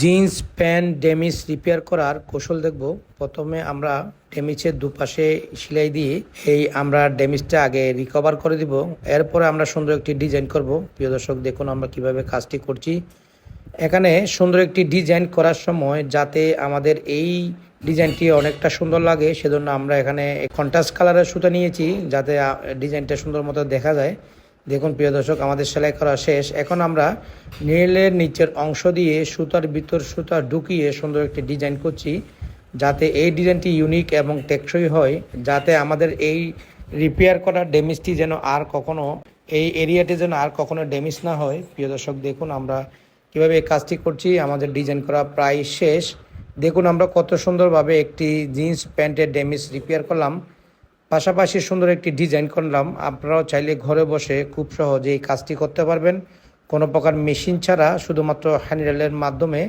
Jeans, pant, ডেমিস repair করার কৌশল দেখব। প্রথমে আমরা ডেমিসের দুপাশে সেলাই দিয়ে এই আমরা ডেমিসটা আগে রিকভার করে দিব। এরপরে আমরা সুন্দর একটি ডিজাইন করব। প্রিয় দর্শক, দেখুন আমরা কীভাবে কাজটি করছি। এখানে সুন্দর একটি ডিজাইন করার সময় যাতে আমাদের এই ডিজাইনটি অনেকটা সুন্দর লাগে, সেজন্য আমরা এখানে কন্ট্রাস্ট কালারের সুতা নিয়েছি, যাতে ডিজাইনটা সুন্দর মতো দেখা যায়। দেখুন, প্রিয় দর্শক, আমাদের সেলাই করা শেষ। এখন আমরা নীলের নিচের অংশ দিয়ে সুতার ভিতর সুতা ঢুকিয়ে সুন্দর একটি ডিজাইন করছি, যাতে এই ডিজাইনটি ইউনিক এবং টেকসই হয়, যাতে আমাদের এই রিপেয়ার করা ড্যামেজটি যেন আর কখনো, এই এরিয়াটি যেন আর কখনো ড্যামেজ না হয়। প্রিয় দর্শক, দেখুন আমরা কীভাবে এই কাজটি করছি, আমাদের ডিজাইন করা প্রায় শেষ। দেখুন আমরা কত সুন্দরভাবে একটি জিন্স প্যান্টের ড্যামেজ রিপেয়ার করলাম। পাশাপাশি সুন্দর একটি ডিজাইন করলাম। আপনারাও চাইলে ঘরে বসে খুব সহজে এই কাজটি করতে পারবেন। কোনো প্রকার মেশিন ছাড়া শুধুমাত্র হ্যান্ডেলের মাধ্যমে